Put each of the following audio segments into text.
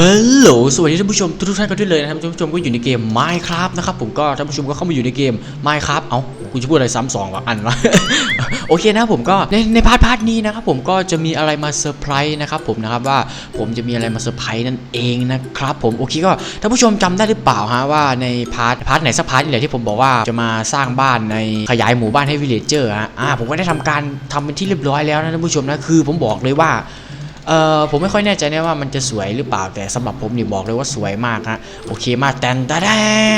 ฮัลโหลสวัสดีท่านผู้ชมทุกท่านกันด้วยเลยนะครับท่านผู้ชมก็อยู่ในเกม Minecraft นะครับผมก็ท่านผู้ชมก็เข้ามาอยู่ในเกม Minecraft เอ้ากูจะพูดอะไรซ้ำสองวะอันวะโอเคนะผมก็ในในพาร์ทพาร์ทนี้นะครับผมก็จะมีอะไรมาเซอร์ไพรส์นะครับผมนะครับว่าผมจะมีอะไรมาเซอร์ไพรส์นั่นเองนะครับผมโอเคก็ท่านผู้ชมจำได้หรือเปล่าฮะว่าในพาร์ทพาร์ทไหนสักพาร์ทนี่แหละที่ผมบอกว่าจะมาสร้างบ้านในขยายหมู่บ้านให้วิลเลจเจอร์ฮะอ่าผมก็ได้ทำการทำเป็นที่เรียบร้อยแล้วนะท่านผู้ชมนะคือผมบอกเลยว่า เออผมไม่ค่อยแน่ใจนะว่ามันจะสวยหรือเปล่าแต่สำหรับผมนี่บอกเลยว่าสวยมากฮะโอเคมากแตนตาแด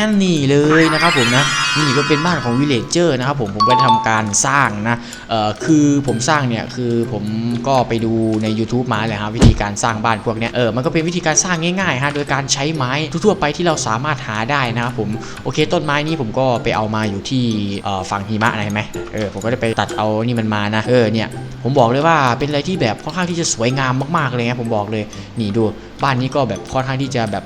นนี่เลยนะครับผมนะนี่ก็เป็นบ้านของวิลเลจเจอร์นะครับผมผมได้ทำการสร้างนะเออคือผมสร้างเนี่ยคือผมก็ไปดูใน YouTube มาเลยครับวิธีการสร้างบ้านพวกเนี้ยเออมันก็เป็นวิธีการสร้างง่ายๆฮะโดยการใช้ไม้ทั่วๆไปที่เราสามารถหาได้นะครับผมโอเค ต้นไม้นี้ผมก็ไปเอามาอยู่ที่เอ่อฝั่งหิมะนะเห็นไหมเออผมก็ได้ไปตัดเอานี่มันมานะเออเนี่ยผมบอกเลยว่าเป็นอะไรที่แบบค่อนข้างที่จะสวยงามมากๆเลยนะผมบอกเลยนี่ดูบ้านนี้ก็แบบค่อนข้างที่จะแบบ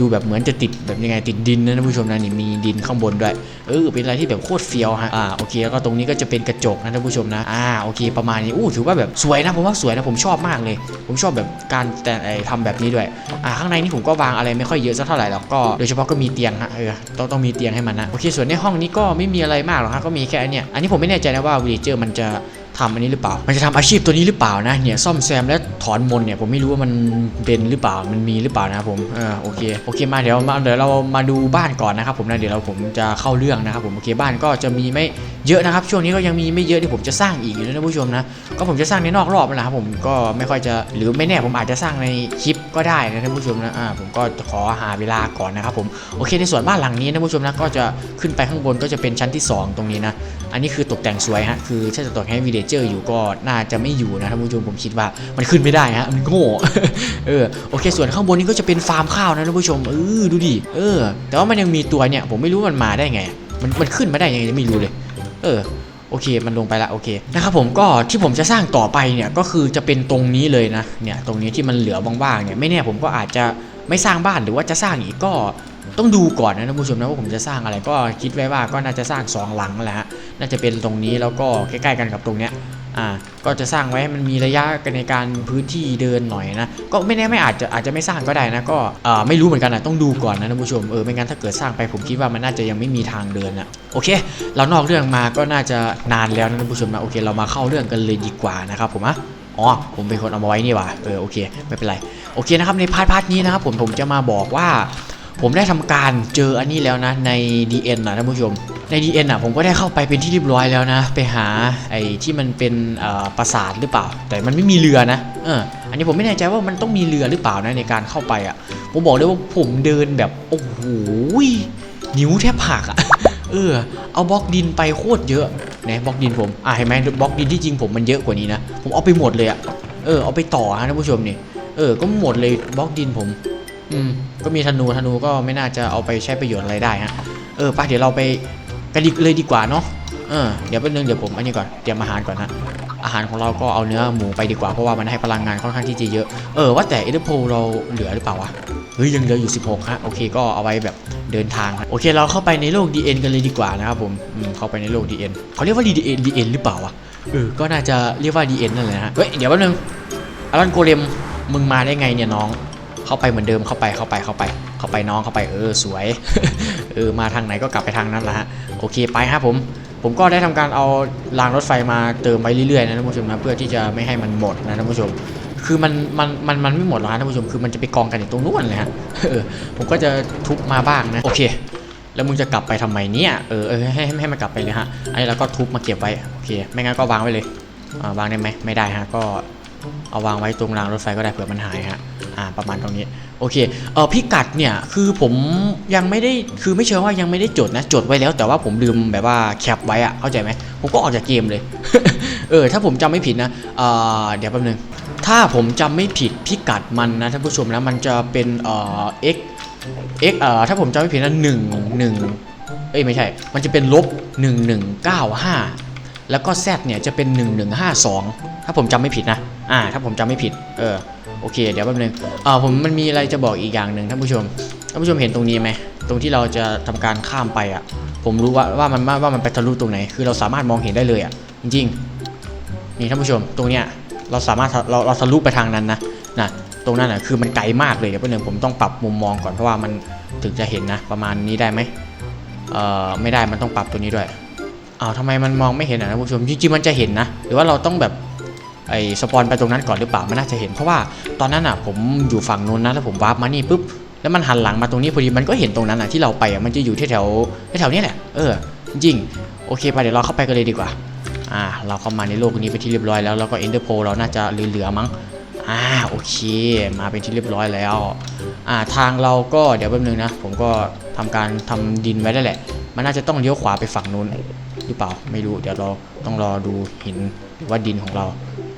ดูแบบเหมือนจะติดแบบยังไงติดดินนะท่านผู้ชมนะนี่มีดินข้างบนด้วยเออเป็นอะไรที่แบบโคตรเฟี้ยวฮะอ่าโอเคแล้วก็ตรงนี้ก็จะเป็นกระจกนะท่านผู้ชมนะอ่าโอเคประมาณนี้อู้ถือว่าแบบสวยนะผมว่าสวยนะผมชอบมากเลย ผมชอบแบบการแต่ไอทำแบบนี้ด้วยอ่าข้างในนี่ผมก็วางอะไรไม่ค่อยเยอะสักเท่าไหร่หรอกก็โดยเฉพาะก็มีเตียงฮะเออต้องต้องมีเตียงให้มันนะโอเคส่วนในห้องนี้ก็ไม่มีอะไรมากหรอกฮะก็มีแค่อันเนี้ยอันนี้ผมไม่แน่ใจนะว่าวิลเจอร์มันจะ ทำอันนี้หรือเปล่า มันจะทำอาชีพตัวนี้หรือเปล่านะ เนี่ยซ่อมแซมและถอนมนเนี่ยผมไม่รู้ว่ามันเป็นหรือเปล่า มันมีหรือเปล่านะครับผมเออโอเคโอเคมาเดี๋ยวมาเดี๋ยวเรามาดูบ้านก่อนนะครับผมนะเดี๋ยวเราผมจะเข้าเรื่องนะครับผมโอเคบ้านก็จะมีไม่เยอะนะครับ ช่วงนี้ก็ยังมีไม่เยอะที่ผมจะสร้างอีกอยู่นะท่านผู้ชมนะก็ผมจะสร้างในนอกรอบนั่นแหละครับผมก็ไม่ค่อยจะหรือไม่แน่ผมอาจจะสร้างในคลิปก็ได้นะท่านผู้ชมนะอ่าผมก็ขอหาเวลาก่อนนะครับผมโอเคในส่วนบ้านหลังนี้นะท่านผู้ชมนะก็จะขึ้นไปข้างบนก็จะเป็นชั้นที่สองตรงนี้นะอันนี้คือตกแต่งสวยฮะคือถ้าจะตกให้วิลเลเจอร์อยู่ก็น่าจะไม่อยู่นะท่านผู้ชมผมคิดว่ามันขึ้นไม่ได้ฮะมันโง่เออโอเค ส่วนข้างบนนี้ก็จะเป็นฟาร์มข้าวนะท่านผู้ชมเออดูดิเออ แต่ว่ามันยังมีตัวเนี่ย ผมไม่รู้มันมาได้ไง มันมันขึ้นมาได้ยังไงไม่รู้เลย เออโอเค มันลงไปละโอเคนะครับผมก็ที่ผมจะสร้างต่อไปเนี่ยก็คือจะเป็นตรงนี้เลยนะเนี่ยตรงนี้ที่มันเหลือว่างๆเนี่ยไม่แน่ผมก็อาจจะไม่สร้างบ้านหรือว่าจะสร้างอีกก็ ต้องดูก่อนนะท่านผู้ชมนะว่าผมจะสร้างอะไรก็คิดไว้ว่าก็น่าจะสร้างสองหลังแหละฮะน่าจะเป็นตรงนี้แล้วก็ใกล้ๆกันกับตรงเนี้ยอ่าก็จะสร้างไว้ให้มันมีระยะกันในการพื้นที่เดินหน่อยนะก็ไม่แน่ไม่อาจจะอาจจะไม่สร้างก็ได้นะก็อ่าไม่รู้เหมือนกันนะต้องดูก่อนนะท่านผู้ชมเออไม่งั้นถ้าเกิดสร้างไปผมคิดว่ามันน่าจะยังไม่มีทางเดินอะโอเค เรานอกเรื่องมาก็น่าจะนานแล้วนะท่านผู้ชมนะโอเคเรามาเข้าเรื่องกันเลยดีกว่านะครับผมอะอ๋อผมเป็นคนเอามาไว้นี่ว่าเออโอเคไม่เป็นไรโอเคนะครับในพาร์ทพาร์ทนี้นะครับผมผมจะมาบอกว่า ผมได้ทำการเจออันนี้แล้วนะใน DN นะท่านผู้ชม ใน DN อะผมก็ได้เข้าไปเป็นที่เรียบร้อยแล้วนะ ไปหาไอ้ที่มันเป็นปราสาทหรือเปล่า แต่มันไม่มีเรือนะเอออันนี้ผมไม่แน่ใจว่ามันต้องมีเรือหรือเปล่านะในการเข้าไปอะ ผมบอกเลยว่าผมเดินแบบโอ้โหนิ้วแทบหักอะเออเอาบล็อกดินไปโคตรเยอะนะบล็อกดินผมอะเห็นไหมบล็อกดินที่จริงผมมันเยอะกว่านี้นะผมเอาไปหมดเลยอะเออเอาไปต่อฮะท่านผู้ชมนี่เออก็หมดเลยบล็อกดินผม อืมก็มีธนูธนูก็ไม่น่าจะเอาไปใช้ประโยชน์อะไรได้ฮะเออไปเดี๋ยวเราไปกระดิกเลยดีกว่าเนาะเออเดี๋ยวแป๊บนึงเดี๋ยวผมอันนี้ก่อนเตรียมอาหารก่อนนะอาหารของเราก็เอาเนื้อหมูไปดีกว่าเพราะว่ามันให้พลังงานค่อนข้างที่จะเยอะเออว่าแต่เอเดโพเราเหลือหรือเปล่าวะเฮ้ยยังเหลืออยู่ 16ฮะโอเคก็เอาไว้แบบเดินทางโอเคเราเข้าไปในโลก DN กันเลยดีกว่านะครับผมเข้าไปในโลก DN เขาเรียกว่า DN DN หรือเปล่าวะเออก็น่าจะเรียกว่า DN นั่นแหละฮะเฮ้ยเดี๋ยวแป๊บนึงอารอนโกเลมมึงมาได้ไงเนี่ยน้อง เข้าไปเหมือนเดิมเข้าไปเข้าไปเข้าไป เข้าไปน้องเข้าไปเออสวย เออมาทางไหนก็กลับไปทางนั้นละฮะโอเคไปครับผม ผมก็ได้ทำการเอารางรถไฟมาเติมไปเรื่อยๆนะท่านผู้ชมนะเพื่อที่จะไม่ให้มันหมดนะท่านผู้ชมคือมันมันมันมันไม่หมดหรอกนะท่านผู้ชมคือมันจะไปกองกันอยู่ตรงนู้นเลยฮะผมก็จะทุบมาบ้างนะโอเค แล้วมึงจะกลับไปทำไมเนี่ยเออเออให้ให้ให้มันกลับไปเลยฮะอันนี้เราก็ทุบมาเก็บไว้โอเค ไม่งั้นก็วางไว้เลยอ่าวางได้ไหมไม่ได้ฮะก็ เอาวางไว้ตรงรางรถไฟก็ได้เผื่อมันหายฮะอ่าประมาณตรงนี้โอเคเออพิกัดเนี่ยคือผมยังไม่ได้คือไม่เชื่อว่ายังไม่ได้จดนะจดไว้แล้ว แต่ว่าผมลืมแบบว่าแคปไว้อะเข้าใจไหมผมก็ออกจากเกมเลย เออถ้าผมจำไม่ผิดนะเออเดี๋ยวแป๊บนึงถ้าผมจำไม่ผิดพิกัดมันนะท่านผู้ชมนะมันจะเป็นเอ่อ x x เอ่อถ้าผมจำไม่ผิดนะหนึ่งหนึ่งเอ้ยไม่ใช่ มันจะเป็นลบหนึ่งหนึ่งเก้าห้าแล้วก็ z เนี่ยจะเป็น1152ถ้าผมจำไม่ผิดนะ อ่า ถ้าผมจำไม่ผิด เออ โอเค เดี๋ยวแป๊บนึงอ่าผมมันมีอะไรจะบอกอีกอย่างหนึ่งท่านผู้ชม ท่านผู้ชมเห็นตรงนี้ไหม ตรงที่เราจะทำการข้ามไปอะ ผมรู้ว่าว่ามันว่ามันไปทะลุตรงไหน คือเราสามารถมองเห็นได้เลยอะ จริงๆ นี่ท่านผู้ชม ตรงเนี้ย เราสามารถเราเราทะลุไปทางนั้นนะ นะ ตรงนั้นอะ คือมันไกลมากเลย เดี๋ยวแป๊บนึงผมต้องปรับมุมมองก่อน เพราะว่ามันถึงจะเห็นนะ ประมาณนี้ได้ไหมเอ่อ ไม่ได้ มันต้องปรับตัวนี้ด้วยอ้าวทำไมมันมองไม่เห็นอะนะผู้ชม จริงๆ มันจะเห็นนะ หรือว่าเราต้องแบบ ไอ้สปอนไปตรงนั้นก่อนหรือเปล่ามันน่าจะเห็นเพราะว่าตอนนั้นอะผมอยู่ฝั่งนู้นนะแล้วผมวาร์ปมานี่ปุ๊บแล้วมันหันหลังมาตรงนี้พอดีมันก็เห็นตรงนั้นอะที่เราไปอะมันจะอยู่แถวแถวนี้แหละเออจริงโอเคไปเดี๋ยวเราเข้าไปกันเลยดีกว่าอ่า เราเข้ามาในโลกนี้ไปที่เรียบร้อยแล้วแล้วก็เอนเดอร์โพเราน่าจะเหลือๆมั้งอ่าโอเค มาเป็นที่เรียบร้อยแล้ว อ่าทางเราก็เดี๋ยวแป๊บนึงนะ ผมก็ทำการทำดินไว้แล้แหละ มันน่าจะต้องเลี้ยวขวาไปฝั่งนู้นหรือเปล่าไม่รู้เดี๋ยวเราต้องรอดูหินหรือว่าดินของเรา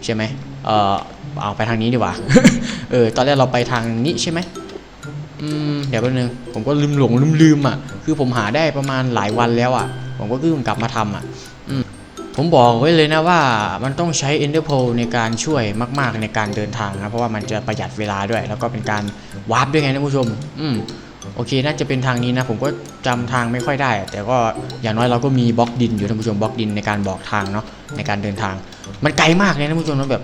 ใช่ไหมเออเอาไปทางนี้ดีกว่า เออ ตอนแรกเราไปทางนี้ใช่ไหมอืม เดี๋ยวแป๊บนึง ผมก็ลืมหลงลืมลืมอะ คือผมหาได้ประมาณหลายวันแล้วอะ ผมก็เพิ่งกลับมาทำอะผมบอกไว้เลยนะว่ามันต้องใช้ Ender Pearl ในการช่วยมาก ๆ ในการเดินทางนะ เพราะว่ามันจะประหยัดเวลาด้วย แล้วก็เป็นการวาร์ปด้วยไงท่านผู้ชม อืม โอเคน่าจะเป็นทางนี้นะ ผมก็จำทางไม่ค่อยได้ แต่ก็อย่างน้อยเราก็มีบล็อกดินอยู่ท่านผู้ชมบล็อกดินในการบอกทางเนาะในการเดินทาง มันไกลมากเลยนะท่านผู้ชมนะแบบ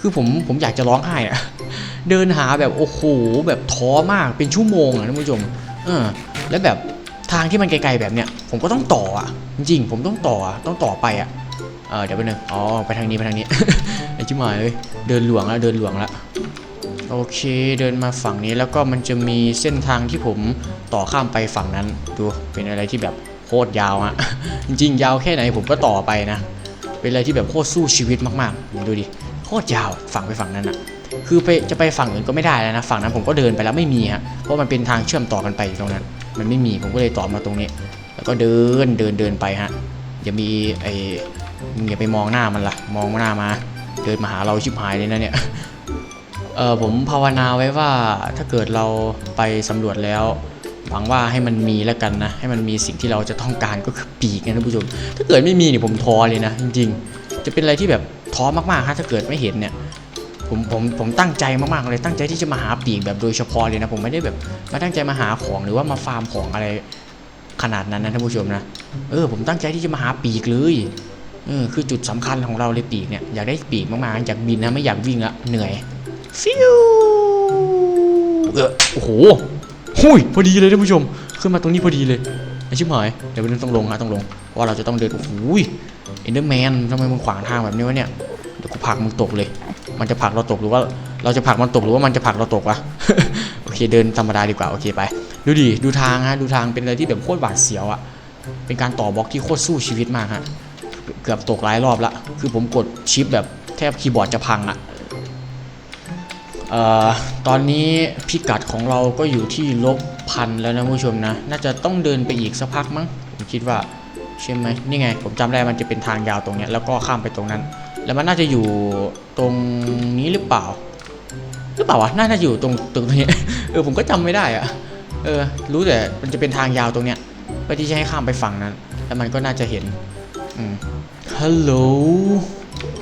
คือผมผมอยากจะร้องไห้อะเดินหาแบบโอ้โหแบบท้อมากเป็นชั่วโมงอะท่านผู้ชมเออแล้วแบบทางที่มันไกลๆแบบเนี้ยผมก็ต้องต่ออะจริงๆผมต้องต่อต้องต่อไปอะเออเดี๋ยวไปหนึ่งอ๋อไปทางนี้ไปทางนี้ไอ้ชิบหายเลยเดินหลวงแล้วเดินหลวงแล้ว โอเคเดินมาฝั่งนี้แล้วก็มันจะมีเส้นทางที่ผมต่อข้ามไปฝั่งนั้น ดูเป็นอะไรที่แบบโคตรยาวฮะจริงยาวแค่ไหนผมก็ต่อไปนะ เป็นอะไรที่แบบโคตรสู้ชีวิตมากๆดูดิโคตรยาวฝั่งไปฝั่งนั้นอะคือไปจะไปฝั่งอื่นก็ไม่ได้แล้วนะฝั่งนั้นผมก็เดินไปแล้วไม่มีฮะเพราะมันเป็นทางเชื่อมต่อกันไปตรงนั้น มันไม่มีผมก็เลยต่อมาตรงนี้ แล้วก็เดินเดินเดินไปฮะอย่ามีไอมึงอย่าไปมองหน้ามันละ่ะ มองหน้ามา เดินมาหาเราชิบหายเลยนะเนี่ย เออผมภาวนาไว้ว่าถ้าเกิดเราไปสำรวจแล้วหวังว่าให้มันมีแล้วกันนะ ให้มันมีสิ่งที่เราจะต้องการก็คือปีกนะท่านผู้ชม ถ้าเกิดไม่มีเนี่ยผมท้อเลยนะ จริงๆ จะเป็นอะไรที่แบบท้อมากๆฮะถ้าเกิดไม่เห็นเนี่ยผมผมผมตั้งใจมากๆเลยตั้งใจที่จะมาหาปีกแบบโดยเฉพาะเลยนะ ผมไม่ได้แบบมาตั้งใจมาหาของหรือว่ามาฟาร์มของอะไรขนาดนั้นนะท่านผู้ชมนะเออผมตั้งใจที่จะมาหาปีกเลยเออคือจุดสำคัญของเราเลยปีกเนี่ยอยากได้ปีกมากๆอยากบินนะไม่อยากวิ่งละเหนื่อย ฟิวเออโอ้โหหุยพอดีเลยท่านผู้ชม ขึ้นมาตรงนี้พอดีเลยไอชิบหายเดี๋ยวมันต้องลงฮะต้องลงว่าเราจะต้องเดินโอ้โหเอ็นเดอร์แมนทำไมมึงขวางทางแบบนี้วะเนี่ยเดี๋ยวกูผลักมึงตกเลย มันจะผลักเราตกหรือว่า เราจะผลักมันตกหรือว่ามันจะผลักเราตกวะโอเคเดินธรรมดาดีกว่าโอเคไป ดูดิดูทางฮะดูทางเป็นอะไรที่แบบโคตรหวาดเสียวอะเป็นการต่อบล็อกที่โคตรสู้ชีวิตมากฮะเกือบตกหลายรอบละคือผมกดชิปแบบแทบคีย์บอร์ดจะพังอะ ตอนนี้พิกัดของเราก็อยู่ที่ลบพันแล้วนะผู้ชมนะ น่าจะต้องเดินไปอีกสักพักมั้งผมคิดว่าใช่ไหมนี่ไง ผมจำได้มันจะเป็นทางยาวตรงเนี้ยแล้วก็ข้ามไปตรงนั้น แล้วมันน่าจะอยู่ตรงนี้หรือเปล่า หรือเปล่าวะน่าจะอยู่ตรงตรงนี้เออผมก็จำไม่ได้อะเออ รู้แต่มันจะเป็นทางยาวตรงเนี้ยเพื่อที่จะให้ข้ามไปฝั่งนั้น แล้วมันก็น่าจะเห็นอืมฮัลโหล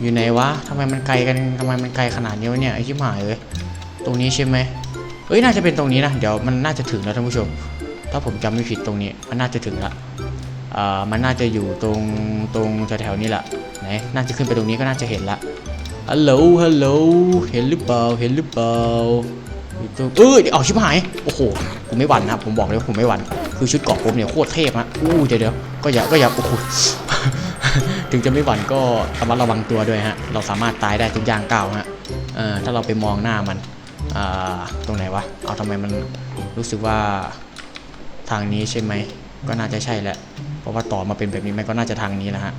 อยู่ไหนวะทำไมมันไกลกันทำไมมันไกลขนาดนี้วะเนี่ยไอชิบหายเลยตรงนี้ใช่ไหมเอ้ยน่าจะเป็นตรงนี้นะเดี๋ยวมันน่าจะถึงแล้วท่านผู้ชม ถ้าผมจำไม่ผิดตรงนี้มันน่าจะถึงละอ่ามันน่าจะอยู่ตรงตรงแถวๆนี้แหละไหนน่าจะขึ้นไปตรงนี้ก็น่าจะเห็นละฮัลโหลฮัลโหลเห็นหรือเปล่าเห็นหรือเปล่าอยู่ตรงเอ้ยเอาชิบหายโอ้โหผมไม่หวั่นนะผมบอกเลยว่าผมไม่หวั่นคือชุดเกราะผมเนี่ยโคตรเทพฮะอู้เดี๋ยวเดี๋ยวก็อย่าก็อย่าโอ้โห ถึงจะไม่หวั่นก็ระมัดระวังตัวด้วยฮะ เราสามารถตายได้ทุกอย่างก้าวฮะเออถ้าเราไปมองหน้ามันอ่าตรงไหนวะ เอาทำไมมันรู้สึกว่าทางนี้ใช่ไหม ก็น่าจะใช่แหละ เพราะว่าต่อมาเป็นแบบนี้มันก็น่าจะทางนี้แหละฮะ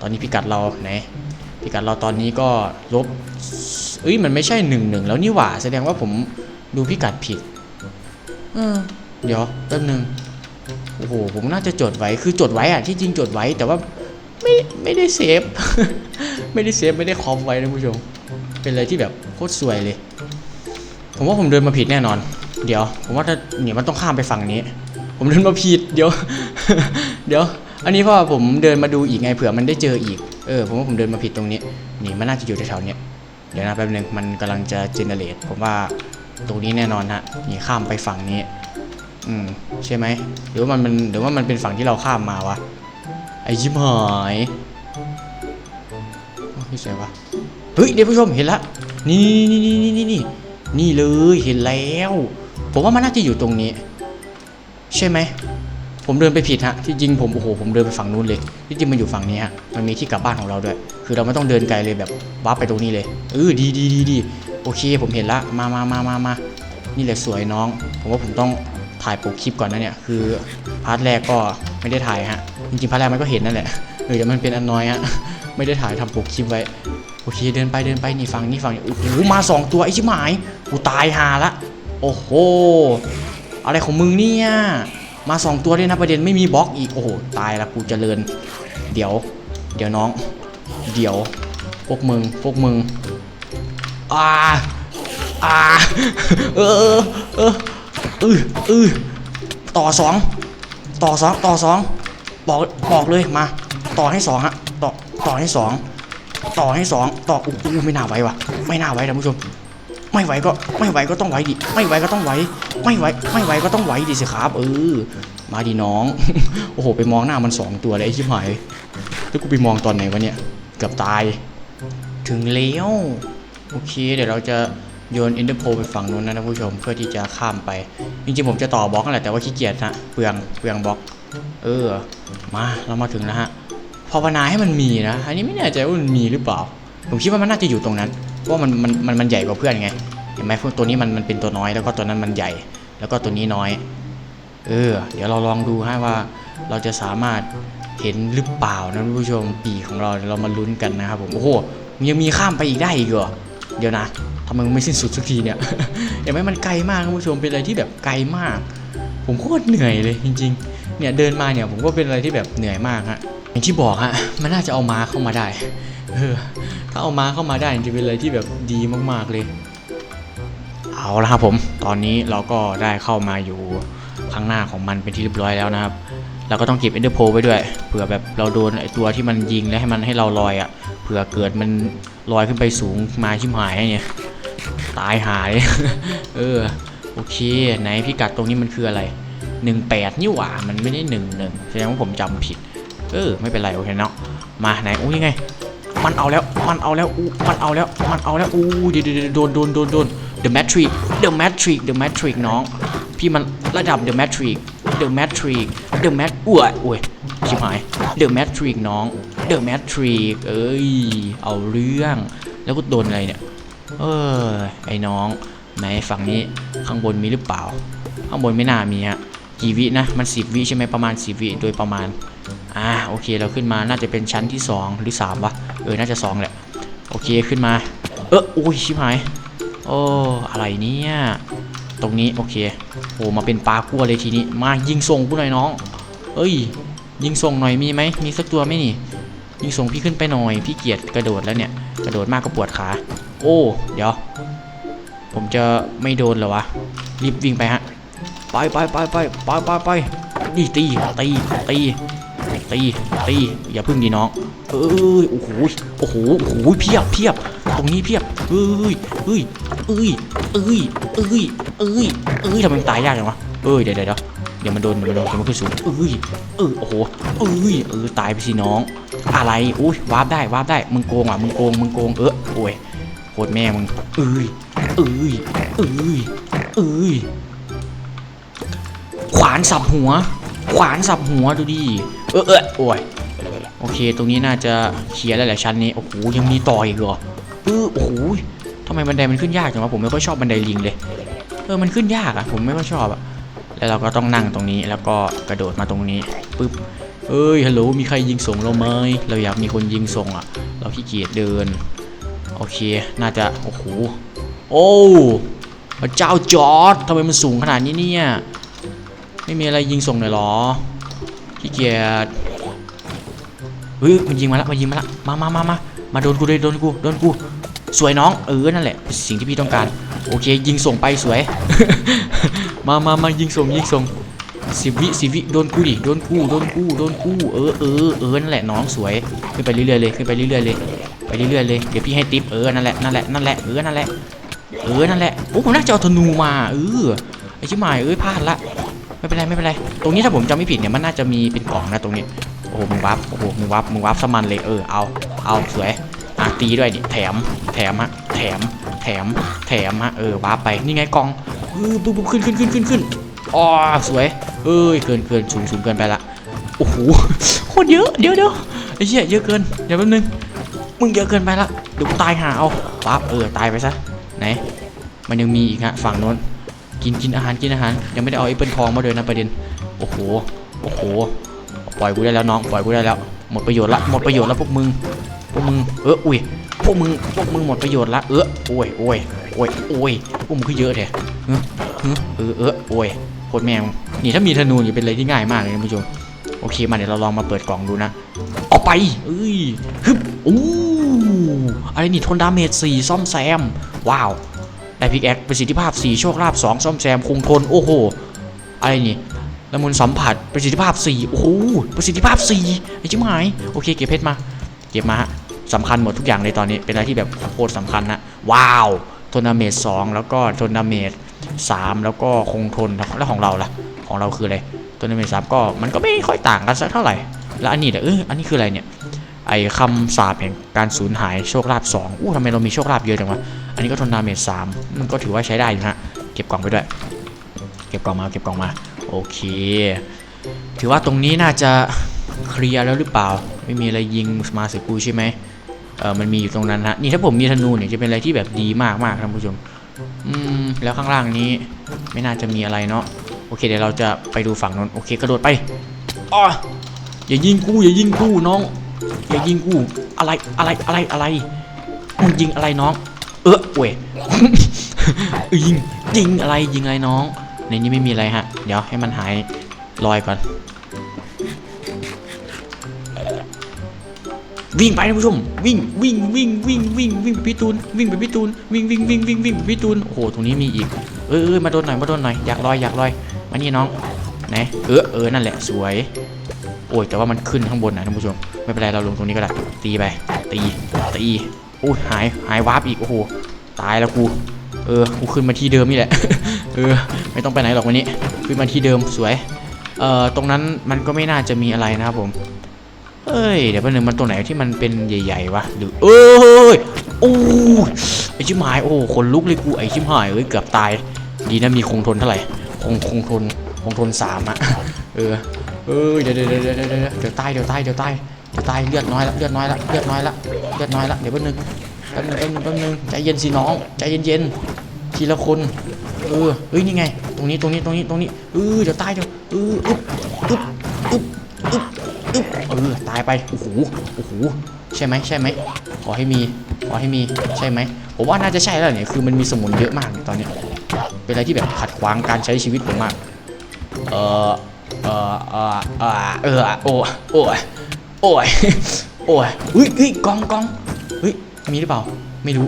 ตอนนี้พิกัดเราไหนพิกัดเราตอนนี้ก็ลบเอ้ยมันไม่ใช่หนึ่งหนึ่งแล้วนี่หว่า แสดงว่าผมดูพิกัดผิดเออเดี๋ยวแป๊บนึงโอ้โหผมน่าจะจดไว้คือจดไว้อะที่จริงจดไว้แต่ว่า ไม่ไม่ได้เซฟ ไม่ได้เซฟไม่ได้คอมไว้นะผู้ชม เป็นอะไรที่แบบโคตรสวยเลย ผมว่าผมเดินมาผิดแน่นอน เดี๋ยว ผมว่าถ้าเนี่ยมันต้องข้ามไปฝั่งนี้ ผมเดินมาผิดเดี๋ยว เดี๋ยว อันนี้เพราะว่าผมเดินมาดูอีกไงเผื่อมันได้เจออีก เออผมว่าผมเดินมาผิดตรงนี้ นี่มันน่าจะอยู่แถวๆเนี้ยเดี๋ยวนะแป๊บนึงมันกำลังจะเจเนเรตผมว่าตรงนี้แน่นอนฮะนี่ข้ามไปฝั่งนี้ อืมใช่ไหมหรือว่ามันมันหรือว่ามันเป็นฝั่งที่เราข้ามมาวะ ไอ้ยิบหายโอ้ยไม่ใช่วะเฮ้ยเดี๋ยวผู้ชมเห็นละ นี่นี่นี่นี่นี่นี่นี่เลยเห็นแล้ว ผมว่ามันน่าจะอยู่ตรงนี้ ใช่ไหม ผมเดินไปผิดฮะ ที่จริงผมโอ้โหผมเดินไปฝั่งนู้นเลย ที่จริงมันอยู่ฝั่งนี้ฮะ มันมีที่กลับบ้านของเราด้วย คือเราไม่ต้องเดินไกลเลยแบบวับไปตรงนี้เลย เออดีดีดีดีโอเค ผมเห็นละ มามามามามานี่แหละสวยน้อง ผมว่าผมต้อง ถ่ายปกคลิปก่อนนะเนี่ย คือพาร์ทแรกก็ไม่ได้ถ่ายฮะ จริงๆพาร์ทแรกมันก็เห็นนั่นแหละ เออแต่มันเป็นอันน้อยฮะ ไม่ได้ถ่ายทำปกคลิปไว้ โอเคเดินไปเดินไปนี่ฝั่งนี่ฝั่งนี่โอ้โหมาสองตัวไอ้ชิบหาย กูตายหาละ โอ้โห อะไรของมึงเนี่ย มาสองตัวด้วยนะประเด็นไม่มีบล็อกอีก โอ้โหตายละกูเจริญ เดี๋ยว เดี๋ยวน้อง เดี๋ยว พวกมึง พวกมึง อ่า อ่า เออ เออ ออเออเออต่อสองต่อสองต่อสองบอกบอกเลยมา ต่อให้สองฮะต่อต่อให้สองต่อให้สองต่ออู้อู้ไม่น่าไหววะไม่น่าไหวท่านผู้ชม ไม่ไหวก็ไม่ไหวก็ต้องไหวดิไม่ไหวก็ต้องไหวไม่ไหวไม่ไหวก็ต้องไหวดิสิครับเออมาดิน้อง โอ้โห ไปมองหน้ามันสองตัวเลยไอ้ชิบหายแล้วกูไปมองตอนไหนวะเนี่ยเกือบตาย ถึงแล้วโอเค เดี๋ยวเราจะ โยนอินเตอร์โพไปฝั่งนู้นนะท่านผู้ชมเพื่อที่จะข้ามไป จริงๆผมจะต่อบล็อกนั่นแหละแต่ว่าขี้เกียจนะเปลืองเปลืองบล็อก เออ มาเรามาถึงแล้วฮะภาวนาให้มันมีนะอันนี้ไม่แน่ใจว่ามันมีหรือเปล่า ผมคิดว่ามันน่าจะอยู่ตรงนั้นเพราะว่ามันมันมันมันใหญ่กว่าเพื่อนไงเห็นไหมพวกตัวนี้มันมันเป็นตัวน้อยแล้วก็ตัวนั้นมันใหญ่ แล้วก็ตัวนี้น้อย เออ เดี๋ยวเราลองดูฮะว่า เราจะสามารถเห็นหรือเปล่านะท่านผู้ชมปีของเราเรามาลุ้นกันนะครับผมโอ้โหยังมีข้ามไปอีกได้อีกเหรอ เดี๋ยวนะทำไมมันไม่สิ้นสุดสักทีเนี่ยเห็นไหมมันไกลมากท่านผู้ชมเป็นอะไรที่แบบไกลมาก ผมโคตรเหนื่อยเลยจริง ๆ เนี่ยเดินมาเนี่ยผมก็เป็นอะไรที่แบบเหนื่อยมากฮะอย่างที่บอกฮะมันน่าจะเอาม้าเข้ามาได้เออถ้าเอาม้าเข้ามาได้จะเป็นอะไรที่แบบดีมากๆเลย เอาละครับผม ตอนนี้เราก็ได้เข้ามาอยู่ข้างหน้าของมันเป็นที่เรียบร้อยแล้วนะครับเราก็ต้องเก็บเอนเดอร์โพไว้ด้วยเผื่อแบบเราโดนไอตัวที่มันยิงแล้วให้มันให้เราลอยอะ่ะเผื่อเกิดมัน ลอยขึ้นไปสูงมาชิมหายเนี่ย ตายหายเออ โอเค ไหนพิกัดตรงนี้มันคืออะไร 18 นี่หว่า มันไม่ได้ 1 1 แสดงว่าผมจำผิด เออ ไม่เป็นไรโอเคเนาะ มาไหนอู้ยังไง มันเอาแล้ว มันเอาแล้วอู้มันเอาแล้ว มันเอาแล้วอู้เดี๋ยวเดี๋ยวเดโดนโดนโดนโดน The Matrix The Matrix The Matrix น้อง พี่มันระดับ The Matrix The Matrix The Mat อ้วยอ้ยชิบหาย The Matrix น้อง The Matrix เอ้ย เอาเรื่อง แล้วก็โดนอะไรเนี่ย เออ ไอ้น้องไหนฝั่งนี้ข้างบนมีหรือเปล่า ข้างบนไม่น่ามีฮะกี่วินะ มัน10วิใช่ไหมประมาณ10วิโดยประมาณ อ่าโอเคเราขึ้นมาน่าจะเป็นชั้นที่ 2 หรือ 3วะเออน่าจะ2แหละโอเคขึ้นมา เออโอ้ยชิบหายโอ้อะไรเนี่ยตรงนี้โอเคโอ้มาเป็นปลากั้วเลยทีนี้มายิงส่งกูหน่อยน้อง เอ้ย ยิงส่งหน่อยมีไหมมีสักตัวไหมนี่ ยิงส่งพี่ขึ้นไปหน่อย พี่เกียจกระโดดแล้วเนี่ย กระโดดมากก็ปวดขา โอ้ เดี๋ยว ผมจะไม่โดนเหรอวะ รีบวิ่งไปฮะ ไปไปไปไปไปไปไปดีตีตีตีตีตีอย่าพึ่งดีน้อง เอ้ย โอ้โห โอ้โห โอ้โห เพียบเพียบ ตรงนี้เพียบ เอ้ย เอ้ย เอ้ย เอ้ย เอ้ย เอ้ย เอ้ยทำไมตายยากจังวะ เอ้ย เดี๋ยวเดี๋ยวเดี๋ยวมันโดน มันโดนมันขึ้นสูง เอ้ย เออโอ้โห เอ้ย เออ ตายไปสิน้อง อะไรอุ้ยวาร์ปได้วาร์ปได้มึงโกงอะมึงโกงมึงโกงเออโอ้ยโคตรแม่มึงเอ้ยเอ้ยเอ้ยเอ้ยขวานสับหัว ขวานสับหัวดูดิเออเออโอ้ยโอเค ตรงนี้น่าจะเคลียร์แล้วแหละชั้นนี้โอ้โหยังมีต่ออีกเหรอเออโอ้โหทำไมบันไดมันขึ้นยากจังวะผมไม่ค่อยชอบบันไดลิงเลยเออมันขึ้นยากอะผมไม่ค่อยชอบอะแล้วเราก็ต้องนั่งตรงนี้แล้วก็กระโดดมาตรงนี้ปึ๊บ เอ้ยฮัลโหลมีใครยิงส่งเราไหมเราอยากมีคนยิงส่งอะเราขี้เกียจเดิน โอเค น่าจะ โอ้โห โอ้พระเจ้าจอร์ดทำไมมันสูงขนาดนี้เนี่ย ไม่มีอะไรยิงส่งหน่อยหรอขี้เกียจเฮ้ยมันยิงมาแล้วมันยิงมาแล้วมามามามามาโดนกูเลยโดนกูโดนกูสวยน้องเออนั่นแหละสิ่งที่พี่ต้องการ โอเค ยิงส่งไปสวย มามามายิงส่งยิงส่ง สิบวิสิบวิโดนกูดิโดนกูโดนกูโดนกูเออเออเออนั่นแหละน้องสวยขึ้นไปเรื่อยๆเลยขึ้นไปเรื่อยๆเลยไปเรื่อยๆเลยเดี๋ยวพี่ให้ติปเออนั่นแหละนั่นแหละนั่นแหละเออนั่นแหละเออนั่นแหละโอ้ผมน่าจะเอาธนูมาเออไอชิบหมายเอ้ยพลาดละไม่เป็นไรไม่เป็นไรตรงนี้ถ้าผมจำไม่ผิดเนี่ยมันน่าจะมีเป็นกล่องนะตรงนี้โอ้โหมึงวับโอ้โหมึงวับมึงวับสมันเลยเออเอาเอาสวยอะตีด้วยดิแถมแถมฮะแถมแถมแถมฮะเออว้าไปนี่ไงกล่องเออปุ๊บปุ๊บขึ้นขึ้นขึ้นขึ้นขึ้น อ๋อสวยเอ้ยเกินเกินสูงสูงเกินไปละโอ้โหโคตรเยอะเดี๋ยวเดี๋ยวไอ้เหี้ยเยอะเกินเดี๋ยวแป๊บนึงมึงเยอะเกินไปละเดี๋ยวกูตายหาเอาปั๊บเออตายไปซะไหนมันยังมีอีกฮะฝั่งโน้นกินกินอาหารกินอาหารยังไม่ได้เอาไอ้เปิลทองมาเลยนะประเด็นโอ้โหโอ้โหปล่อยกูได้แล้วน้องปล่อยกูได้แล้วหมดประโยชน์ละหมดประโยชน์แล้วพวกมึงพวกมึงเอออุ้ยพวกมึงพวกมึงหมดประโยชน์ละเออโอ้ยโอ้ยโอ้ยโอ้ยพวกมึงคือเยอะแท้เออเออเออโอ้ย ตรแมงนี่ถ้ามีธนูนี่เป็นอะไรที่ง่ายมากเลยท่านผู้ชมโอเคมาเดี๋ยวเราลองมาเปิดกล่องดูนะออกไปเอ้ยฮึบอู้อะไรนี่ทนดาเมจ4ซ่อมแซม ว้าวได้พิกแอคประสิทธิภาพ4โชคลาภ2ซ่อมแซมคงทนโอ้โหอะไรนี่ละมุนสัมผัสประสิทธิภาพ4โอ้โหประสิทธิภาพ4ไอ้ชิบหายโอเคเก็บเพชรมา เก็บมาฮะสำคัญหมดทุกอย่างเลยตอนนี้เป็นอะไรที่แบบโคตรสำคัญนะว้าวทนดาเมจ2แล้วก็ทนดาเมจ 3 แล้วก็คงทนแล้วของเราล่ะ ของเราคืออะไรทนดาเมจ3ก็มันก็ไม่ค่อยต่างกันสักเท่าไหร่ แล้วอันนี้เนี่ยเอออันนี้คืออะไรเนี่ย ไอ้คำสาปแห่งการสูญหายโชคลาภสองอู้ทำไมเรามีโชคลาภเยอะจังวะ อันนี้ก็ทนดาเมจสามมันก็ถือว่าใช้ได้อยู่ฮะ เก็บกล่องไปด้วย เก็บกล่องมา เก็บกล่องมา โอเค ถือว่าตรงนี้น่าจะเคลียร์แล้วหรือเปล่า ไม่มีอะไรยิงมาส่กูใช่ไหมเออมันมีอยู่ตรงนั้นฮะ นี่ถ้าผมมีธนูเนี่ยจะเป็นอะไรที่แบบดีมากมากๆท่านผู้ชม อืม แล้วข้างล่างนี้ ไม่น่าจะมีอะไรเนาะ โอเค เดี๋ยวเราจะไปดูฝั่งนู้น โอเค กระโดดไปอ๋ออย่ายิงกู อย่ายิงกูน้อง อย่ายิงกู อะไร อะไร อะไร อะไรมึงยิงอะไรน้อง เออเว้ยยิง ยิงอะไร ยิงอะไรน้อง ในนี้ไม่มีอะไรฮะ เดี๋ยวให้มันหายลอยก่อน วิ่งไปท่านผู้ชม วิ่งวิ่งวิ่งวิ่งวิ่งวิ่งพี่ตูนวิ่งไปพี่ตูนวิ่งวิ่งวิ่งวิ่งวิ่งไปพี่ตูนโอ้โหตรงนี้มีอีกเออเออมาโดนหน่อยมาโดนหน่อยอยากลอยอยากลอยมานี่น้องไหนเออเออนั่นแหละสวย โอ้ยแต่ว่ามันขึ้นข้างบนนะท่านผู้ชมไม่เป็นไรเราลงตรงนี้ก็ได้ตีไปตีตีโอ้ยหายหายวาร์ปอีกโอ้โหตายแล้วกูเออกูขึ้นมาที่เดิมนี่แหละเออไม่ต้องไปไหนหรอกวันนี้ขึ้นมาที่เดิมสวยเอ่อตรงนั้นมันก็ไม่น่าจะมีอะไรนะครับผม เอ้ย เดี๋ยวแป๊บนึงมันตัวไหนที่มันเป็นใหญ่ๆวะหรือเอ้ยโอ้ยไอชิมหายโอ้โหขนลุกเลยกูไอชิมหายเอ้ยเกือบตาย ดีนะมีคงทนเท่าไหร่คงคงทนคงทนสามอะเออเอ้ยเดี๋ยวเดี๋ยวเดี๋ยวเดี๋ยวเดี๋ยวเดี๋ยวตายเดี๋ยวตายเดี๋ยวตายเดี๋ยวตายเลือดน้อยละเลือดน้อยละเลือดน้อยละเลือดน้อยละเดี๋ยวแป๊บนึงแป๊บนึงแป๊บนึงแป๊บนึงใจเย็นสิน้องใจเย็นเย็นๆทีละคนเออเฮ้ยนี่ไง ตรงนี้ตรงนี้ตรงนี้ตรงนี้เออเดี๋ยวตายเดี๋ยวเอออึ๊บอึ๊บอึ๊บอึ๊บ อึ๊บเออตายไปโอ้โหโอ้โหใช่ไหมใช่ไหมขอให้มีขอให้มีใช่ไหมผมว่าน่าจะใช่แล้วเนี่ยคือมันมีสมุนเยอะมากตอนนี้ เป็นอะไรที่แบบขัดขวางการใช้ชีวิตผมมากเออเออเออเออเออโอ้โอ้ยโอ้ยโอ้ยเฮ้ยเฮ้ยกองกองเฮ้ยมีหรือเปล่าไม่รู้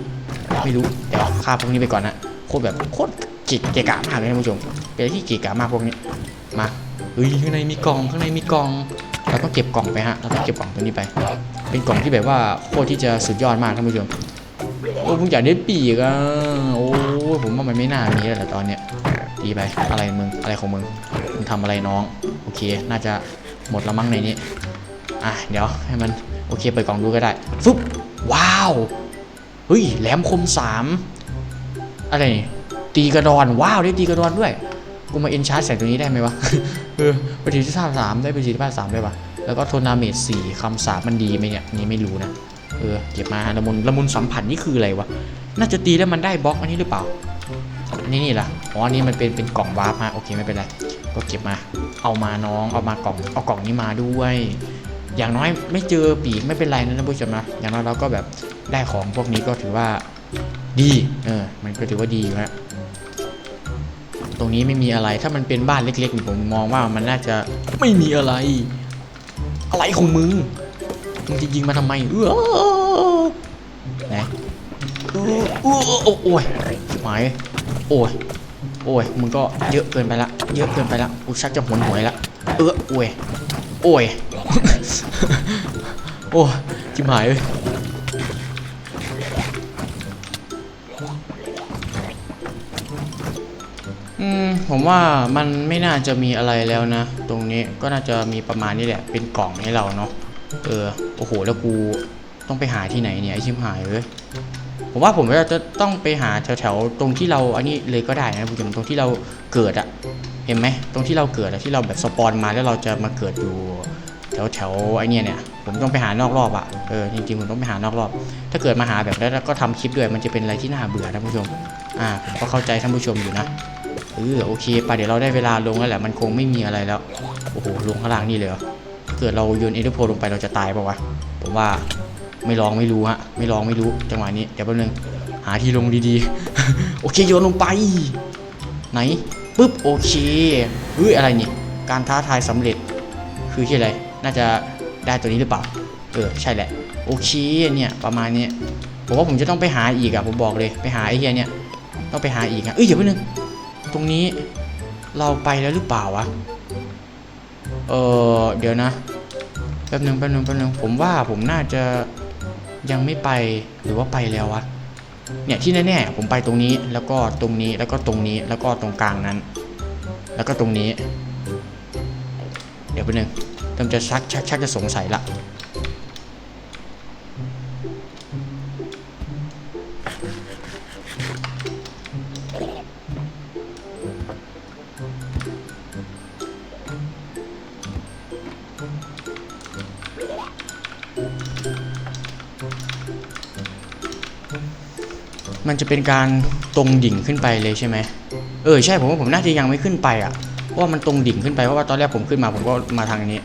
ไม่รู้เดี๋ยวฆ่าพวกนี้ไปก่อนนะโคตรแบบโคตรเกะเกะกะมากเลยท่านผู้ชมเป็นอะไรที่เกะกะมากพวกนี้มาเฮ้ยข้างในมีกองข้างในมีกอง เราต้องเก็บกล่องไปฮะ เราต้องเก็บกล่องตัวนี้ไป เป็นกล่องที่แบบว่าโคตรที่จะสุดยอดมากท่านผู้ชม โอ้ผมอยากได้ปีกอะ โอ้ผมว่ามันไม่น่ามีแล้วแหละตอนเนี้ยดีไป อะไรมึง อะไรของมึง มึงทำอะไรน้อง โอเค น่าจะหมดละมั้งในนี้ อะ เดี๋ยวให้มัน โอเค เปิดกล่องดูก็ได้ ฟึบ ว้าว เฮ้ย แหลมคมสามอะไรนี่ตีกระดอน ว้าวได้ตีกระดอนด้วย กูมาเอนชาร์จใส่ตัวนี้ได้ไหมวะ เออประสิทธิภาพสามได้ประสิทธิภาพสามได้ปะ แล้วก็โทนาเมตสี่คำสาปมันดีไหมเนี่ยนี่ไม่รู้นะเออเก็บมาละมุนละมุนสัมผัสนี่คืออะไรวะน่าจะตีแล้วมันได้บล็อกอันนี้หรือเปล่าอันนี้นี่ล่ะอ๋ออันนี้มันเป็นเป็นกล่องวาร์ปฮะโอเคไม่เป็นไรก็เก็บมา เอามาน้องเอามากล่องเอากล่องนี้มาด้วย อย่างน้อยไม่เจอปีกไม่เป็นไรนะท่านผู้ชมนะอย่างน้อยเราก็แบบได้ของพวกนี้ก็ถือว่าดีเออมันก็ถือว่าดีอยู่ฮะตรงนี้ไม่มีอะไรถ้ามันเป็นบ้านเล็กๆผมมองว่ามันน่าจะไม่มีอะไร อะไรของมึง มึงจะยิงมาทำไมเออไหนเออเออโอ้โอ้ยชิบหายโอ้ย โอ้ย มึงก็เยอะเกินไปละ เยอะเกินไปละกูชักจะหวนหวยละ เออโอ้ย โอ้ย โอ้ยจิ๋มหายเลย อืมผมว่ามันไม่น่าจะมีอะไรแล้วนะ ตรงนี้ก็น่าจะมีประมาณนี้แหละ เป็นกล่องให้เราเนาะเออโอ้โหแล้วกูต้องไปหาที่ไหนเนี่ยไอชิมหายเลยผมว่าผมจะต้องไปหาแถวๆตรงที่เราอันนี้เลยก็ได้นะคุณผู้ชมตรงที่เราเกิดอะเห็นไหมตรงที่เราเกิดอะที่เราแบบสปอนมาแล้วเราจะมาเกิดอยู่แถวแถวๆไอเนี่ยเนี่ยผมต้องไปหานอกรอบอะเออจริงๆผมต้องไปหานอกรอบ ถ้าเกิดมาหาแบบนั้นแล้วก็ทำคลิปด้วยมันจะเป็นอะไรที่น่าเบื่อท่านผู้ชมอ่าผมก็เข้าใจท่านผู้ชมอยู่นะ เออโอเคไปเดี๋ยวเราได้เวลาลงแล้วแหละมันคงไม่มีอะไรแล้วโอ้โหลงข้างล่างนี่เลยเหรอเกิดเราโยนเอเดอร์โพลงไปเราจะตายปะวะผมว่าไม่ลองไม่รู้ฮะไม่ลองไม่รู้จังหวะนี้เดี๋ยวแป๊บนึงหาที่ลงดีๆ โอเคโยนลงไป ไหนปุ๊บโอเคเฮ้ยอะไรนี่การท้าทายสำเร็จคือที่อะไรน่าจะได้ตัวนี้หรือเปล่าเออใช่แหละโอเคเนี่ยประมาณนี้ผมว่าผมจะต้องไปหาอีกอะผมบอกเลยไปหาไอ้เหี้ยเนี่ยต้องไปหาอีกอะเอ้ยเดี๋ยวแป๊บนึง ตรงนี้เราไปแล้วหรือเปล่าวะ เออเดี๋ยวนะ แป๊บนึงแป๊บนึงแป๊บนึงผมว่าผมน่าจะยังไม่ไปหรือว่าไปแล้ววะ เนี่ยที่แน่ๆผมไปตรงนี้แล้วก็ตรงนี้แล้วก็ตรงนี้แล้วก็ตรงกลางนั้น แล้วก็ตรงนี้ เดี๋ยวแป๊บนึงเริ่มจะชักชักชักจะสงสัยละ มันจะเป็นการตรงดิ่งขึ้นไปเลยใช่ไหมเออใช่ผมว่าผมน่าจะยังไม่ขึ้นไปอะเพราะว่ามันตรงดิ่งขึ้นไปเพราะว่าตอนแรกผมขึ้นมาผมก็มาทางนี้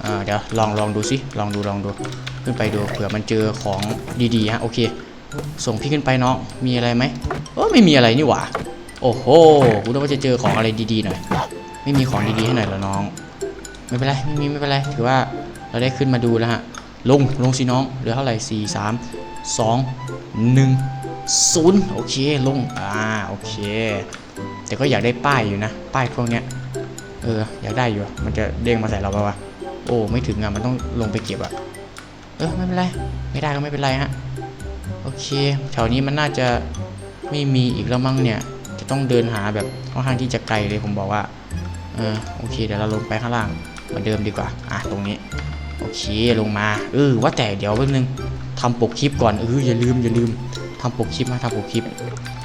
เออเดี๋ยวลองลองดูสิลองดูลองดูขึ้นไปดูเผื่อมันเจอของดีๆฮะโอเค ส่งพี่ขึ้นไปน้องมีอะไรไหมเออไม่มีอะไรนี่หว่าโอ้โหกูนึกว่าจะเจอของอะไรดีๆหน่อย ไม่มีของดีๆให้หน่อยเหรอน้อง ไม่เป็นไรไม่มีไม่เป็นไรถือว่าเราได้ขึ้นมาดูแล้วฮะลงลงสิน้องเหลือเท่าไหร่สี่สามสองหนึ่ง ศูนย์โอเคลงอ่าโอเค แต่ก็อยากได้ป้ายอยู่นะ ป้ายพวกเนี้ยเอออยากได้อยู่ มันจะเด้งมาใส่เราปะวะโอ้ไม่ถึงอะมันต้องลงไปเก็บอะเออไม่เป็นไรไม่ได้ก็ไม่เป็นไรฮะโอเคแถวนี้มันน่าจะไม่มีอีกแล้วมั้งเนี่ย จะต้องเดินหาแบบค่อนข้างที่จะไกลเลยผมบอกว่าเออโอเคเดี๋ยวเราลงไปข้างล่างเหมือนเดิมดีกว่าอะตรงนี้โอเคลงมาเออว่าแต่เดี๋ยวแป๊บนึงทำปกคลิปก่อนเอออย่าลืมอย่าลืมำปกคลิปนะทำปกคลิป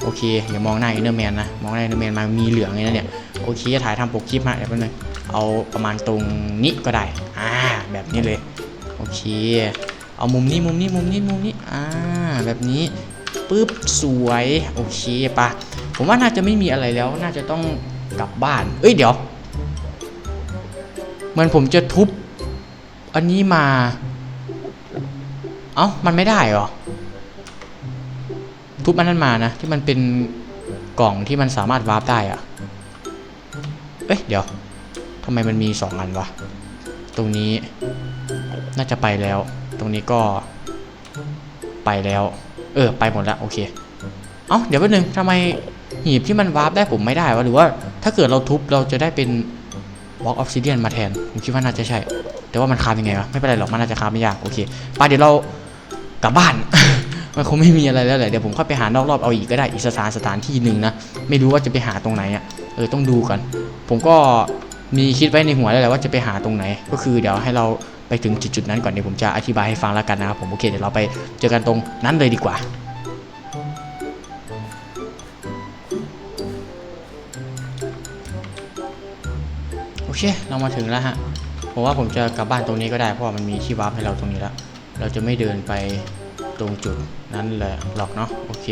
โอเคอย่ามองหน้าอินเนอร์แมนนะมองหน้าอินเนอร์แมนมามีเหลืองเลยนะเนี่ยโอเคจะถ่ายทำปกคลิปมาเดี๋ยวแป๊บนึงเอาประมาณตรงนี้ก็ได้อ่าแบบนี้เลยโอเคเอามุมนี้มุมนี้มุมนี้มุมนี้อ่าแบบนี้ปึ๊บสวยโอเคปะผมว่าน่าจะไม่มีอะไรแล้วน่าจะต้องกลับบ้าน เอ้ยเดี๋ยวเหมือนผมจะทุบ อันนี้มา เอ้ามันไม่ได้หรอ ทุบอันนั้นมานะ ที่มันเป็นกล่องที่มันสามารถวาร์ปได้อะเอ้ยเดี๋ยวทำไมมันมีสองอันวะ ตรงนี้น่าจะไปแล้ว ตรงนี้ก็ไปแล้ว เออ ไปหมดแล้วโอเค เอ้าเดี๋ยวแป๊บนึงทำไมหีบที่มันวาร์ปได้ผมไม่ได้วะหรือว่าถ้าเกิดเราทุบเราจะได้เป็นบล็อกออฟซิเดียนมาแทน ผมคิดว่าน่าจะใช่ แต่ว่ามันคามยังไงวะไม่เป็นไรหรอกมันน่าจะคามไม่ยากโอเคไปเดี๋ยวเรากลับบ้าน มันคงไม่มีอะไรแล้วแหละเดี๋ยวผมค่อยไปหานอกรอบเอาอีกก็ได้อีกสถานสถานที่หนึ่งนะไม่รู้ว่าจะไปหาตรงไหนอะเออต้องดูก่อนผมก็มีคิดไว้ในหัวแล้วแหละว่าจะไปหาตรงไหน ก็คือเดี๋ยวให้เราไปถึงจุดๆนั้นก่อนเดี๋ยวผมจะอธิบายให้ฟังแล้วกันนะครับผมโอเคเดี๋ยวเราไปเจอกันตรงนั้นเลยดีกว่าโอเคเรามาถึงแล้วฮะผมว่าผมจะกลับบ้านตรงนี้ก็ได้เพราะว่ามันมีที่วาร์ปให้เราตรงนี้แล้ว เราจะไม่เดินไป ตรงจุดนั้นแหละหรอกเนาะโอเค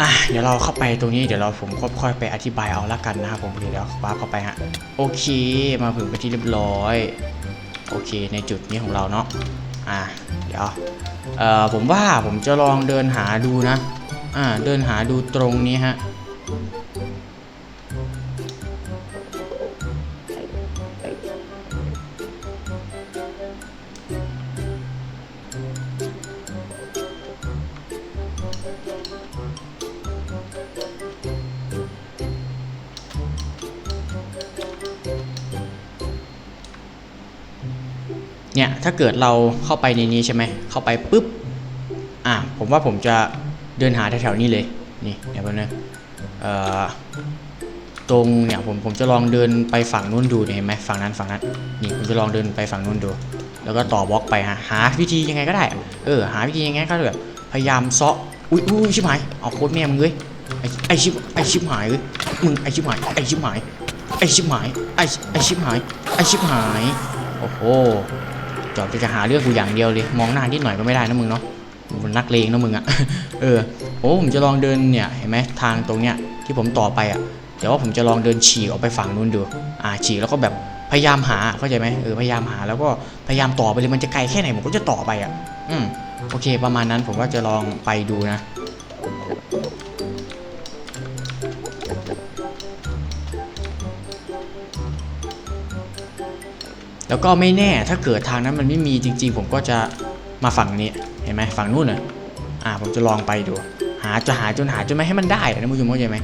อะเดี๋ยวเราเข้าไปตรงนี้เดี๋ยวเราผมค่อยๆไปอธิบายเอาละกันนะครับผมเดี๋ยววาเข้าไปฮะโอเค มาถึงไปที่เรียบร้อย โอเคในจุดนี้ของเราเนาะอะเดี๋ยวเอ่อผมว่าผมจะลองเดินหาดูนะอ่าเดินหาดูตรงนี้ฮะาเกิดเราเข้าไปในนี้ใช่ไหมเข้าไปปุ๊บอะผมว่าผมจะเดินหาแถวๆนี้เลยนี่เดี๋ยวแป๊บนึงเอ่อตรงเนี่ยผมผมจะลองเดินไปฝั่งนู้นดูเห็นไหมฝั่งนั้นฝั่งนั้นนี่ผมจะลองเดินไปฝั่งนู้นดู แล้วก็ต่อบล็อกไปฮะหาวิธียังไงก็ได้ เออหาวิธียังไงก็แบบพยายามเซาะอุ้ยอุ้ยชิบหายเอาโคตรแม่มึงเลยไอไอชิบไอชิบหายเลยมึงไอชิบหายไอชิบหายไอชิบหายไอไอชิบหายไอชิบหายโอ้โห จอบจะหาเรื่องกูอย่างเดียวเลย มองหน้านิดหน่อยก็ไม่ได้นะมึงเนาะมึงเป็นนักเลงนะมึงอะเออโอ้ผมจะลองเดินเนี่ยเห็นไหมทางตรงเนี้ยที่ผมต่อไปอะเดี๋ยวว่าผมจะลองเดินฉีกออกไปฝั่งนู้นดูอ่าฉีกแล้วก็แบบพยายามหาเข้าใจไหมเออพยายามหาแล้วก็พยายามต่อไปเลยมันจะไกลแค่ไหนผมก็จะต่อไปอะอืมโอเค ประมาณนั้นผมก็จะลองไปดูนะ แล้วก็ไม่แน่ถ้าเกิดทางนั้นมันไม่มีจริง ๆ ผมก็จะมาฝั่งนี้เห็นไหมฝั่งนู้นน่ะอ่าผมจะลองไปดู หาจะหาจนหาจนไม่ให้มันได้นะผู้ชมเข้าใจไหม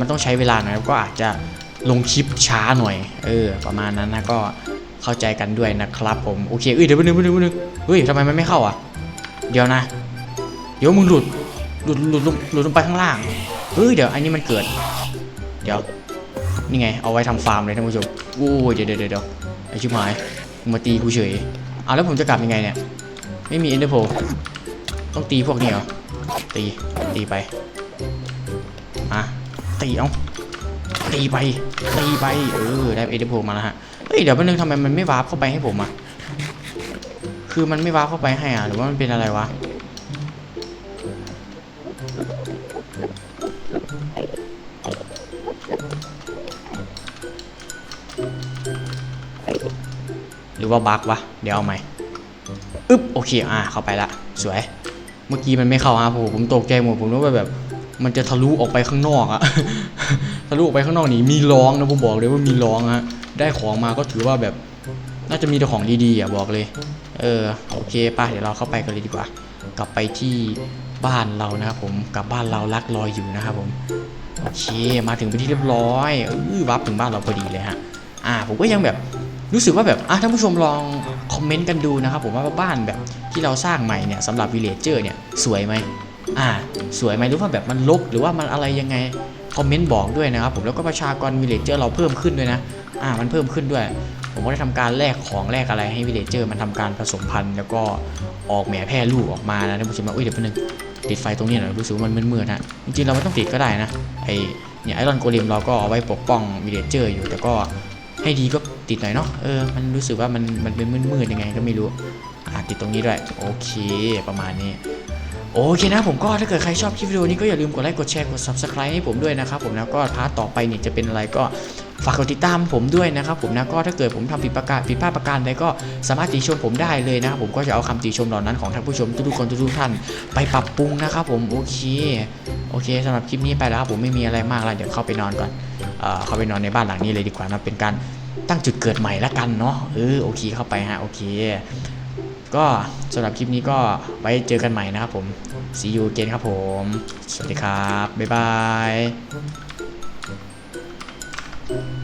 มันต้องใช้เวลาหน่อยก็อาจจะลงคลิปช้าหน่อย เออ ประมาณนั้นนะก็เข้าใจกันด้วยนะครับผมโอเคเอ้ยเดี๋ยวนึงนึงนึงเฮ้ยทำไมมันไม่เข้าอะ เดี๋ยวนะ เดี๋ยวมึงหลุดหลุดหลุดหลุดหลุดลงไปข้างล่างเฮ้ยเดี๋ยวอันนี้มันเกิด เดี๋ยวนี่ไงเอาไว้ทำฟาร์มเลยท่านผู้ชมโอ้ยเดี๋ยวเดี๋ยวเดี๋ยว ไอชิบหายมึงมาตีกูเฉยอะแล้วผมจะกลับยังไงเนี่ย ไม่มีเอ็นเดอร์โพต้องตีพวกนี้เหรอ ตี ตีไป มา ตีเอาตีไป ตีไป เออ ได้เอ็นเดอร์โพมาแล้วฮะ เฮ้ย เดี๋ยวแป๊บนึงทำไมมันไม่วาร์ปเข้าไปให้ผมอะคือมันไม่วาร์ปเข้าไปให้อะ หรือว่ามันเป็นอะไรวะ รือว่าบั๊กวะ เดี๋ยวเอาใหม่อึ๊บโอเคอะเข้าไปละ สวย เมื่อกี้มันไม่เข้าอะผมผมตกใจหมดผมนึกว่าแบบ มันจะทะลุออกไปข้างนอกอะทะลุออกไปข้างนอกนี่มีร้องนะผมบอกเลยว่ามีร้องฮะได้ของมาก็ถือว่าแบบ น่าจะมีแต่ของดีๆอะบอกเลย เออโอเคป่ะเดี๋ยวเราเข้าไปกันเลยดีกว่า กลับไปที่บ้านเรานะครับผมกลับบ้านเรารักรอยอยู่นะครับผมโอเค มาถึงเป็นที่เรียบร้อยเออวับถึงบ้านเราพอดีเลยฮะอ่าผมก็ยังแบบ รู้สึกว่าแบบอะท่านผู้ชมลองคอมเมนต์กันดูนะครับผมว่าบ้านแบบที่เราสร้างใหม่เนี่ยสำหรับวิลเลจเจอร์เนี่ยสวยไหมอ่าสวยไหมหรือว่าแบบมันลกหรือว่ามันอะไรยังไงคอมเมนต์บอกด้วยนะครับผมแล้วก็ประชากรวิลเลจเจอร์เราเพิ่มขึ้นด้วยนะอ่ามันเพิ่มขึ้นด้วย ผมก็ได้ทำการแลกของแลกอะไรให้วิลเลจเจอร์มันทำการผสมพันธุ์แล้วก็ออกแหม่แพร่ลูกออกมานะท่านผู้ชมนะอุ้ยเดี๋ยวแป๊บนึงติดไฟตรงนี้หน่อยรู้สึกว่ามันมืดๆฮะจริงๆเราไม่ต้องติดก็ได้นะไอเนี่ยไอรอนโกเลมเราก็เอาไว้ปกป้องวิลเลจเจอร์อยู่แต่ก็ ให้ดีก็ติดหน่อยเนาะเออมันรู้สึกว่ามันมันเป็นมืดๆยังไงก็ไม่รู้อ่าติดตรงนี้ด้วยโอเคประมาณนี้โอเคนะผมก็ถ้าเกิดใครชอบคลิปวิดีโอนี้ก็อย่าลืมกดไลค์กดแชร์กด subscribe ให้ผมด้วยนะครับผมแล้วก็พาร์ทต่อไปเนี่ยจะเป็นอะไรก็ฝากกดติดตามผมด้วยนะครับผมนะก็ถ้าเกิดผมทำผิดประการผิดพลาดประการใดก็สามารถติชมผมได้เลยนะครับผมก็จะเอาคำติชมเหล่านั้นของท่านผู้ชมทุกๆคนทุกๆท่านไปปรับปรุงนะครับผมโอเคโอเคสำหรับคลิปนี้ไปแล้วผมไม่มีอะไรมากแล้วเดี๋ยวเข้าไปนอนก่อน เอ่อเข้าไปนอนในบ้านหลังนี้เลยดีกว่านะเป็นการตั้งจุดเกิดใหม่ละกันเนาะเออโอเคเข้าไปฮะโอเค ก็สำหรับคลิปนี้ก็ไว้เจอกันใหม่นะครับผมซียูเกนครับผม สวัสดีครับ บ๊ายบาย